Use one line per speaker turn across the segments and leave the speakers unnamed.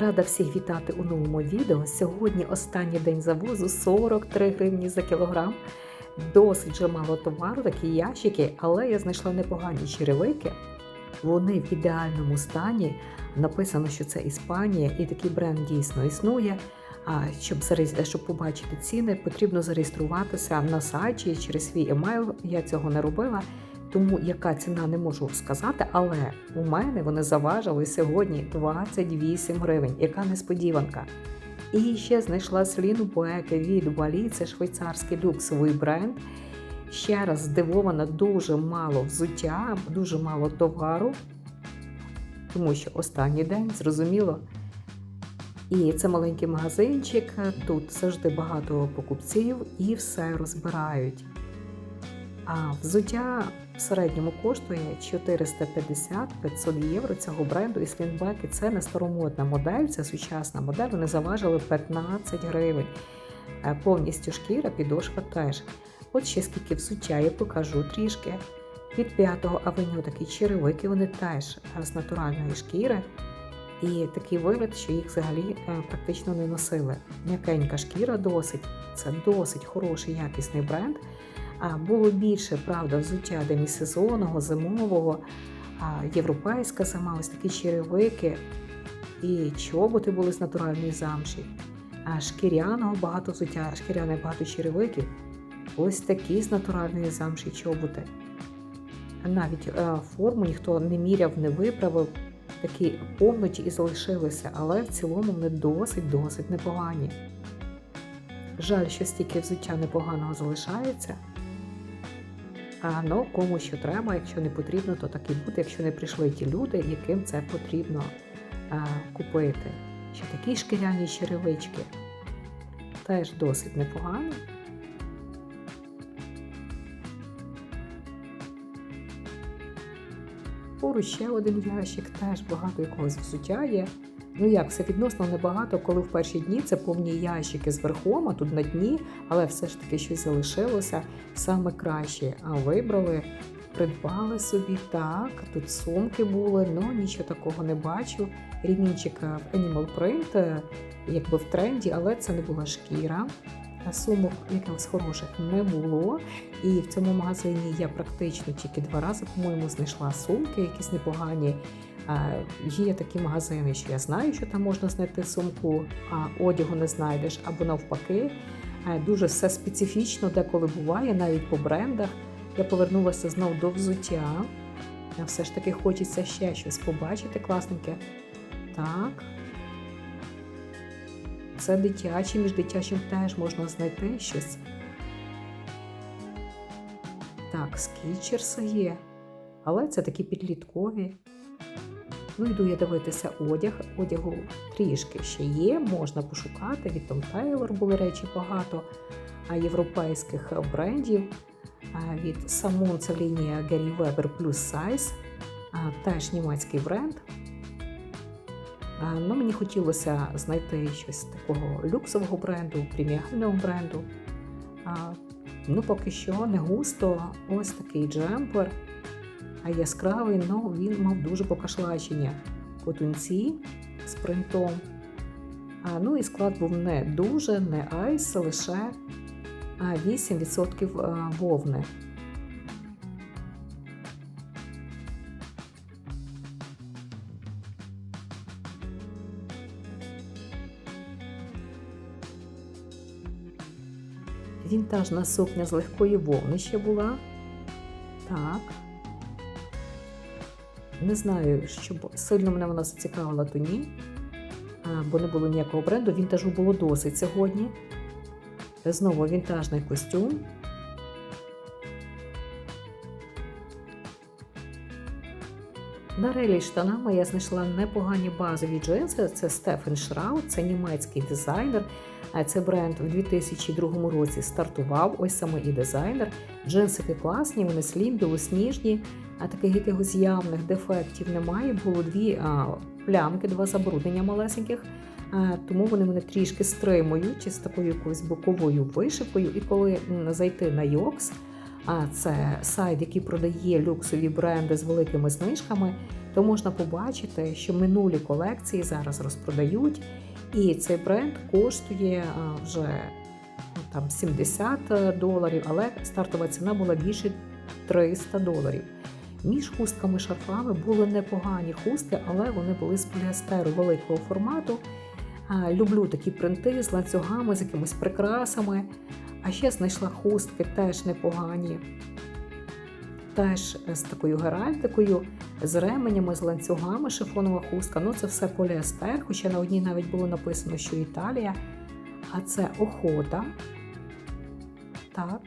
Рада всіх вітати у новому відео. Сьогодні останній день завозу 43 гривні за кілограм. Досить же мало товару, такі ящики, але я знайшла непогані черевики. Вони в ідеальному стані. Написано, що це Іспанія, і такий бренд дійсно існує. А щоб щоб побачити ціни, потрібно зареєструватися на сайті через свій емейл. Я цього не робила. Тому яка ціна не можу сказати, але у мене вони заважили сьогодні 28 гривень. Яка несподіванка. І ще знайшла сліну поеки від Валі, це швейцарський люксовий бренд. Ще раз здивована, дуже мало взуття, дуже мало товару, тому що останній день, зрозуміло. І це маленький магазинчик, тут завжди багато покупців і все розбирають. А взуття в середньому коштує 450-500 євро цього бренду і слінбеки. Це не старомодна модель, це сучасна модель. Вони заважили 15 гривень. Е, Повністю шкіра, підошва теж. От ще скільки взуття, я покажу трішки. Від 5-го авеню такі черевики, вони теж е, з натуральної шкіри. І такий вигляд, що їх взагалі е, практично не носили. М'якенька шкіра досить, це досить хороший якісний бренд. Було більше, правда, взуття демісезонного, зимового, європейська зима, ось такі черевики і чоботи були з натуральної замші. Шкіряного багато взуття, шкіряних багато черевиків. Ось такі з натуральної замші чоботи. Навіть е, форму ніхто не міряв, не виправив, такі повноті і залишилися, але в цілому вони досить-досить непогані. Жаль, що стільки взуття непоганого залишається. Ну, кому що треба, якщо не потрібно, то так і буде, якщо не прийшли ті люди, яким це потрібно купити. Ще такі шкіряні черевички теж досить непогані. Поруч ще один ящик, теж багато якогось взуття є. Ну як, все відносно небагато, коли в перші дні це повні ящики з верхом, а тут на дні, але все ж таки щось залишилося саме краще. А вибрали, придбали собі так. Тут сумки були, ну нічого такого не бачу. Рівнінчик в Animal Print, е, якби в тренді, але це не була шкіра. Сумок якихось хороших не було. І в цьому магазині я практично тільки два рази, по-моєму, знайшла сумки, якісь непогані. Є такі магазини, що я знаю, що там можна знайти сумку, а одягу не знайдеш, або навпаки. Е, Дуже все специфічно, деколи буває, навіть по брендах. Я повернулася знов до взуття. Все ж таки хочеться ще щось побачити класненьке. Так. Це дитяче, між дитячим теж можна знайти щось. Так, скічерси є. Але це такі підліткові. Ну, йду я дивитися одяг. Одягу трішки ще є, можна пошукати. Від Tom Taylor були речі багато, а європейських брендів. Від Samon це лінія Gary Weber Plus Size, теж німецький бренд. Ну, мені хотілося знайти щось такого люксового бренду, преміального бренду. Ну, поки що не густо. Ось такий джемпер а яскравий, ну він мав дуже покашлачення по тунці з принтом. А, ну і склад був не дуже, не айс, лише а, 8% а, вовни. Вінтажна сукня з легкої вовни ще була. Так. Не знаю, щоб сильно мене вона зацікавила, то ні. Бо не було ніякого бренду. Вінтажу було досить сьогодні. Знову вінтажний костюм. На релі штанами я знайшла непогані базові джинси. Це Стефен Шрау, це німецький дизайнер. А Це бренд у 2002 році стартував. Ось саме і дизайнер. Джинсики класні, вони слім, білосніжні, а таких якихось явних дефектів немає. Було дві плямки, два забруднення малесеньких. Тому вони мене трішки стримують з такою якоюсь боковою вишивкою. І коли зайти на Йокс, а це сайт, який продає люксові бренди з великими знижками, то можна побачити, що минулі колекції зараз розпродають, і цей бренд коштує вже ну, там 70 доларів, але стартова ціна була більше 300 доларів. Між хустками шарфами були непогані хустки, але вони були з поліестеру великого формату. Люблю такі принти з ланцюгами, з якимись прикрасами. А ще знайшла хустки теж непогані. Теж з такою геральдикою, з ременями, з ланцюгами, шифонова хустка. Ну, це все поліестер, хоча на одній навіть було написано, що Італія. А це охота. Так.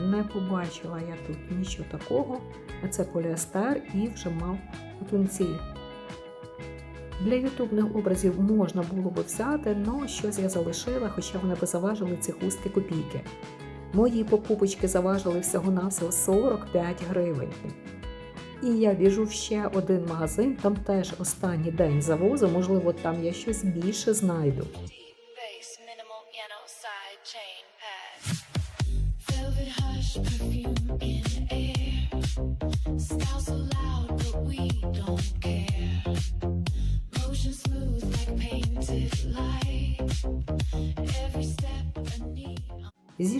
Не побачила я тут нічого такого. А це поліестер і вже мав тунці. Для ютубних образів можна було би взяти, але щось я залишила, хоча вони би заважили ці хустки копійки. Мої покупочки заважили всього-навсього 45 гривень. І я біжу в ще один магазин, там теж останній день завозу, можливо, там я щось більше знайду.
Velvet.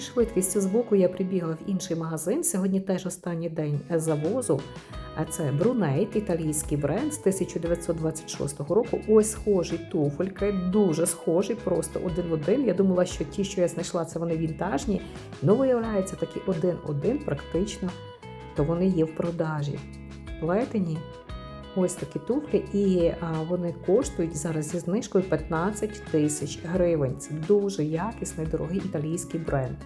Зі швидкістю збоку я прибігла в інший магазин. Сьогодні теж останній день завозу. А це Брунейт, італійський бренд з 1926 року. Ось схожі туфельки, дуже схожі, просто один в один. Я думала, що ті, що я знайшла, це вони вінтажні. Ну, виявляється, такі один-один практично, то вони є в продажі. Плетені. Ось такі туфлі, і вони коштують зараз зі знижкою 15 тисяч гривень. Це дуже якісний, дорогий італійський бренд.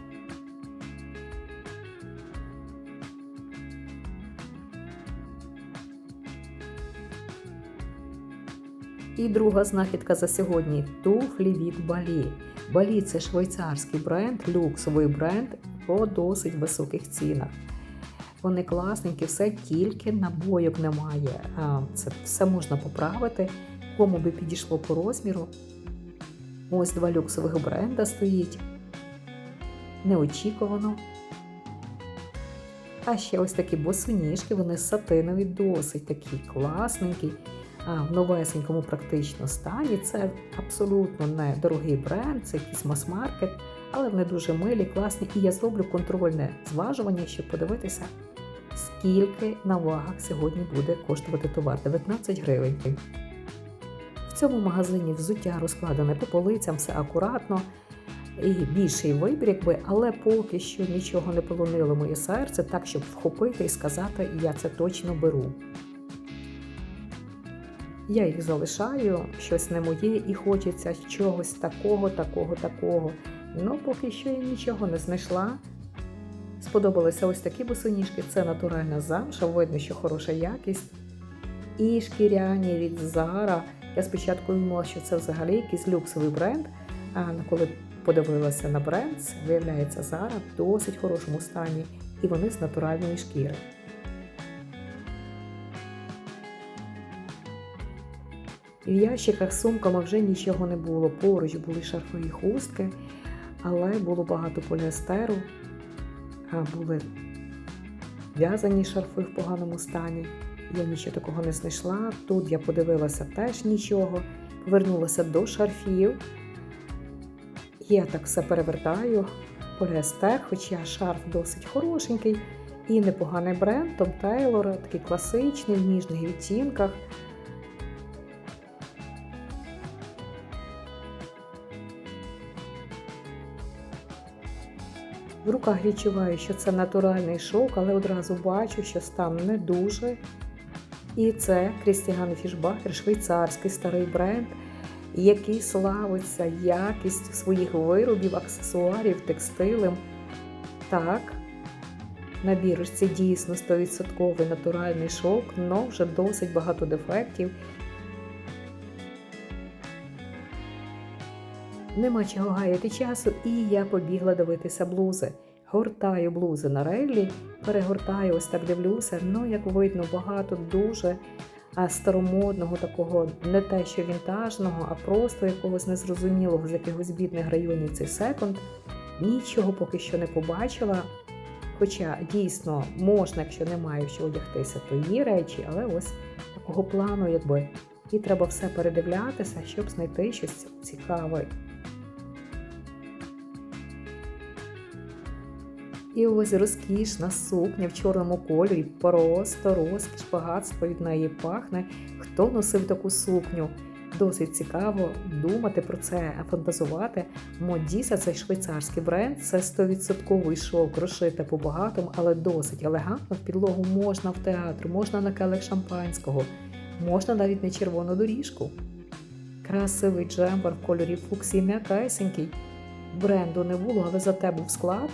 І друга знахідка за сьогодні туфлі від Балі. Балі це швейцарський бренд, люксовий бренд по досить високих цінах. Вони класненькі, все тільки набойок немає. Це все можна поправити, кому би підійшло по розміру. Ось два люксових бренда стоїть. Неочікувано. А ще ось такі босоніжки, вони сатинові, досить такі класненькі, в новесенькому практично стані. Це абсолютно не дорогий бренд, це якийсь мас-маркет, але вони дуже милі, класні. І я зроблю контрольне зважування, щоб подивитися, скільки на вагах сьогодні буде коштувати товар 19 гривень. В цьому магазині взуття розкладене по полицям, все акуратно і більший вибір, якби, але поки що нічого не полонило моє серце, так щоб вхопити і сказати, я це точно беру. Я їх залишаю, щось не моє, і хочеться чогось такого, такого, такого. Ну, поки що я нічого не знайшла. Сподобалися ось такі босоніжки, це натуральна замша, видно, що хороша якість. І шкіряні від Zara. Я спочатку думала, що це взагалі якийсь люксовий бренд, а коли подивилася на бренд, виявляється, Zara в досить хорошому стані, і вони з натуральної шкіри. В ящиках з сумками вже нічого не було. Поруч були шарфові хустки, але було багато поліестеру, були в'язані шарфи в поганому стані. Я нічого такого не знайшла. Тут я подивилася теж нічого. Повернулася до шарфів. Я так все перевертаю. Поліестер, хоча шарф досить хорошенький і непоганий бренд, Том Тейлор, такий класичний, в ніжних відтінках. В руках відчуваю, що це натуральний шовк, але одразу бачу, що стан не дуже. І це Крістіан Фішбахер, швейцарський старий бренд, який славиться якістю своїх виробів, аксесуарів, текстилем. Так, на бірочці дійсно 100% натуральний шовк, але вже досить багато дефектів. Нема чого гаяти часу, і я побігла дивитися блузи. Гортаю блузи на реглі, перегортаю, ось так дивлюся. Ну, як видно, багато дуже старомодного, такого не те, що вінтажного, а просто якогось незрозумілого з якихось бідних районів цей секонд. Нічого поки що не побачила. Хоча дійсно можна, якщо немає що одягтися, то є речі, але ось такого плану, якби. І треба все передивлятися, щоб знайти щось цікаве. І ось розкішна сукня в чорному кольорі, просто розкіш, багатство від неї пахне. Хто носив таку сукню? Досить цікаво думати про це, фантазувати. Модіса це швейцарський бренд, це 100% шовк, розшите по багатому, але досить елегантно. В підлогу можна в театр, можна на келих шампанського, можна навіть на червону доріжку. Красивий джемпер в кольорі фуксії м'якесенький. Бренду не було, але зате був склад.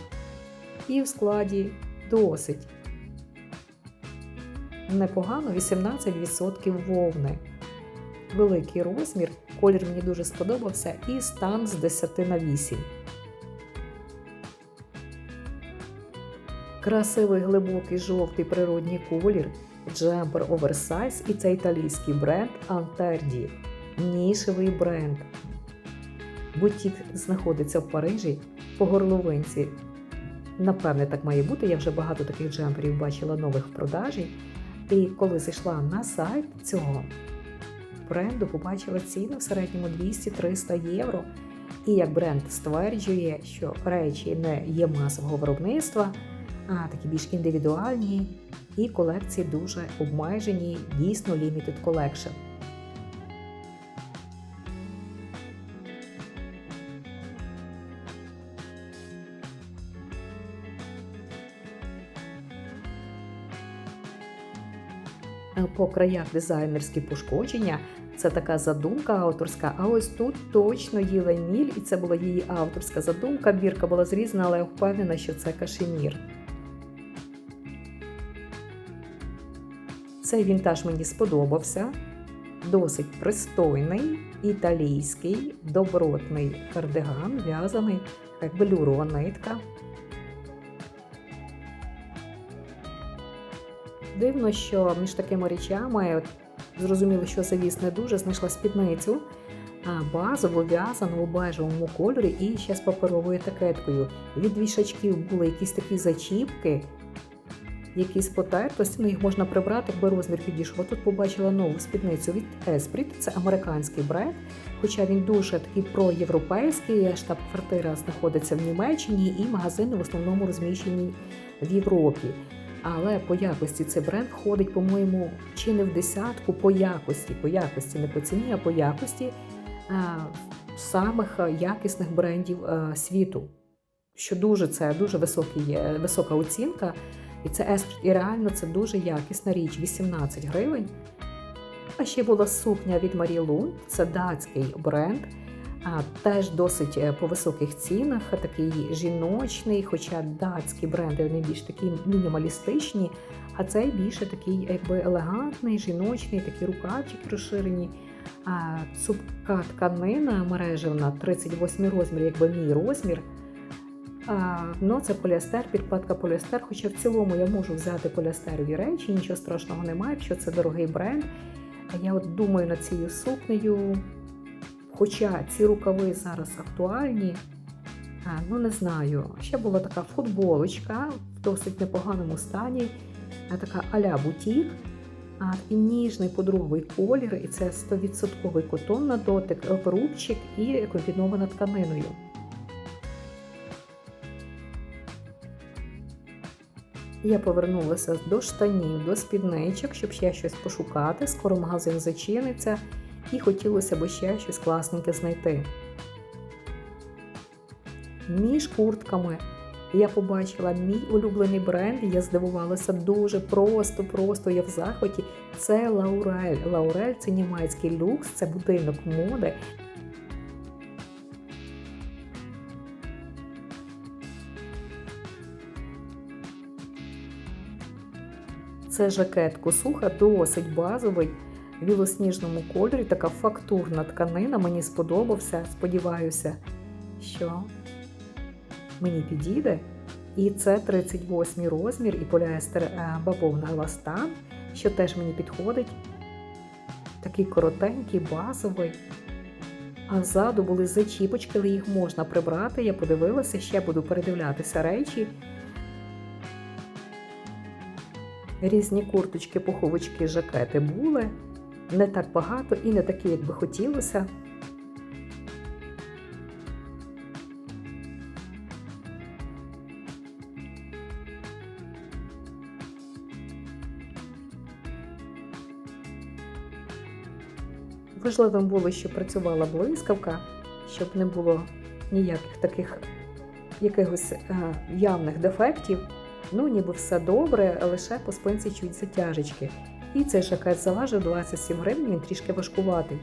І в складі досить непогано 18% вовни. Великий розмір, колір мені дуже сподобався, і стан з 10 на 8. Красивий глибокий жовтий природній колір, джемпер оверсайз і це італійський бренд Антерді. Нішевий бренд. Бутік знаходиться в Парижі по горловинці. Напевне, так має бути. Я вже багато таких джемперів бачила нових в продажі. І коли зайшла на сайт цього бренду, побачила ціну в середньому 200-300 євро. І як бренд стверджує, що речі не є масового виробництва, а такі більш індивідуальні, і колекції дуже обмежені, дійсно limited collection. По краях дизайнерські пошкодження. Це така задумка авторська. А ось тут точно їла міль, і це була її авторська задумка. Бірка була зрізана, але я впевнена, що це кашемір. Цей вінтаж мені сподобався. Досить пристойний, італійський, добротний кардиган, в'язаний, як белюрова нитка. Дивно, що між такими речами зрозуміло, що завіс не дуже, знайшла спідницю а, базову в'язану у бежевому кольорі і ще з паперовою етикеткою. Від вішачків були якісь такі зачіпки, якісь потертості, ну їх можна прибрати, якби розмір підійшов. Тут побачила нову спідницю від Esprit, це американський бренд, хоча він дуже такий проєвропейський, штаб-квартира знаходиться в Німеччині і магазини в основному розміщені в Європі. Але по якості цей бренд входить, по-моєму, чи не в десятку по якості, по якості, не по ціні, а по якості а, самих якісних брендів а, світу. Що дуже це дуже високий, висока оцінка. І це Esprit, і реально це дуже якісна річ, 18 гривень. А ще була сукня від Marie Lund, це датський бренд. Теж досить е, по високих цінах, такий жіночний, хоча датські бренди вони більш такі мінімалістичні, а цей більше такий якби елегантний, жіночний, такі рукавчики розширені. Цупка тканина мережевна, 38 розмір, якби мій розмір. Ну, це поліестер, підкладка поліестер. Хоча в цілому я можу взяти поліестерові речі, нічого страшного немає, якщо це дорогий бренд. Я от думаю над цією сукнею. Хоча ці рукави зараз актуальні, ну не знаю. Ще була така футболочка в досить непоганому стані, така а-ля бутік, і ніжний подруговий колір, і це 100% котон на дотик, рубчик і комбінована тканиною. Я повернулася до штанів, до спідничок, щоб ще щось пошукати. Скоро магазин зачиниться, і хотілося б ще щось класненьке знайти. Між куртками я побачила мій улюблений бренд, і я здивувалася дуже просто, просто я в захваті. Це Лаурель. Лаурель це німецький люкс, це будинок моди. Це жакет косуха, досить базовий, в білосніжному кольорі, така фактурна тканина. Мені сподобався. Сподіваюся, що мені підійде. І це 38 розмір і поліестер е, бавовна еластан, що теж мені підходить. Такий коротенький, базовий. А ззаду були зачіпочки, але їх можна прибрати. Я подивилася, ще буду передивлятися речі. Різні курточки, пуховички, жакети були. Не так багато і не такі, як би хотілося. Важливим було, щоб працювала блискавка, щоб не було ніяких таких якихось е, явних дефектів. Ну, ніби все добре, лише по спинці чуть затяжечки. І цей жакет заважив 27 гривень, він трішки важкуватий.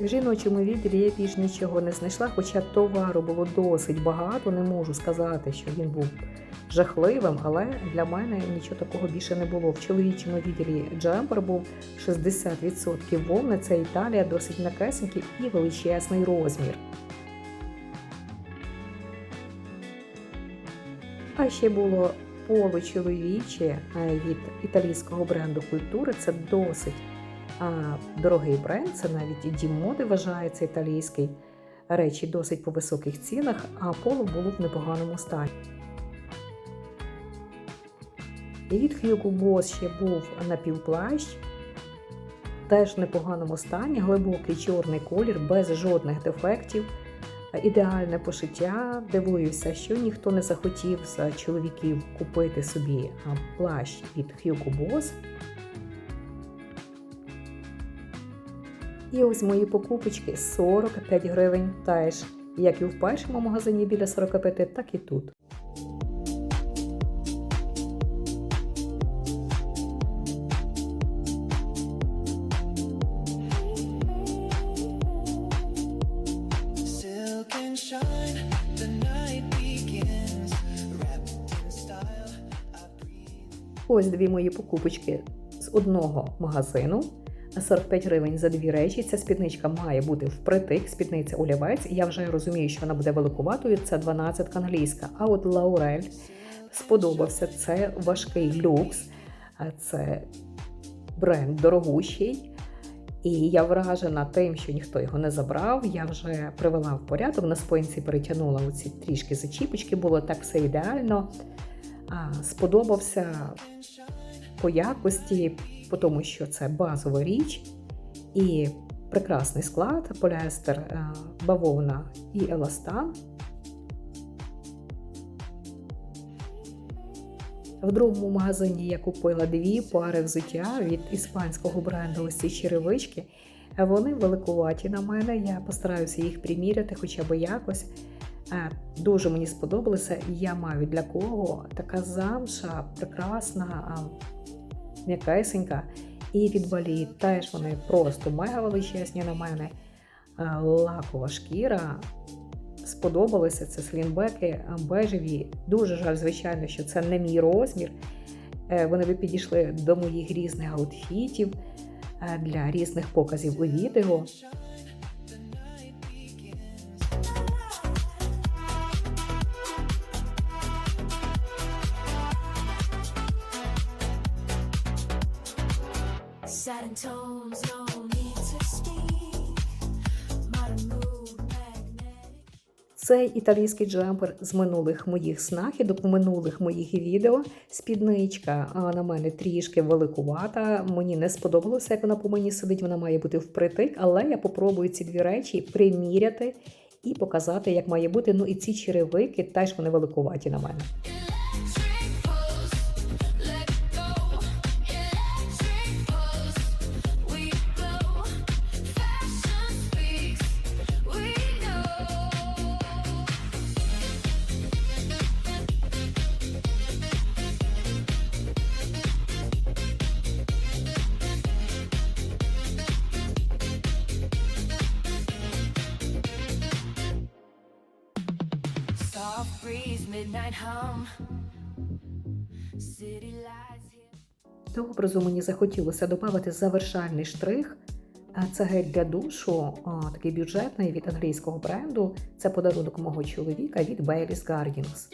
В жіночому відділі я більш нічого не знайшла, хоча товару було досить багато, не можу сказати, що він був жахливим, але для мене нічого такого більше не було. В чоловічому відділі джемпер був 60% вовни, це Італія, досить накесенький і величезний розмір. А ще було поло чоловіче від італійського бренду культури. Це досить дорогий бренд, це навіть дім моди вважається італійський. Речі досить по високих цінах, а поло було в непоганому стані. Від Hugo Boss ще був напівплащ, теж в непоганому стані, глибокий чорний колір, без жодних дефектів. Ідеальне пошиття. Дивуюся, що ніхто не захотів за чоловіків купити собі плащ від Hugo Boss. І ось мої покупочки 45 гривень теж, як і в першому магазині біля 45, так і тут. Ось дві мої покупочки з одного магазину. 45 гривень за дві речі. Ця спідничка має бути впритик, спідниця олівець. Я вже розумію, що вона буде великуватою. Це 12 англійська. А от Лаурель сподобався. Це важкий люкс, це бренд дорогущий. І я вражена тим, що ніхто його не забрав. Я вже привела в порядок, на спинці перетягнула оці трішки зачіпочки, було так все ідеально. Сподобався по якості, по тому, що це базова річ і прекрасний склад, поліестер, е, бавовна і еластан. В другому магазині я купила дві пари взуття від іспанського бренду ось черевички. Вони великуваті на мене. Я постараюся їх приміряти хоча б якось. Е, Дуже мені сподобалося. Я маю для кого така замша, прекрасна, м'якесенька. І від балі теж вони просто мега величезні на мене. Е, Лакова шкіра. Сподобалися це слінбеки бежеві. Дуже жаль, звичайно, що це не мій розмір. Е, Вони би підійшли до моїх різних аутфітів е, для різних показів у відео. Цей італійський джемпер з минулих моїх знахідок, минулих моїх відео. Спідничка на мене трішки великувата. Мені не сподобалося, як вона по мені сидить. Вона має бути впритик, але я попробую ці дві речі приміряти і показати, як має бути. Ну і ці черевики теж вони великуваті на мене. До образу мені захотілося додати завершальний штрих. Це гель для душу, такий бюджетний від англійського бренду. Це подарунок мого чоловіка від Baileys Gardens.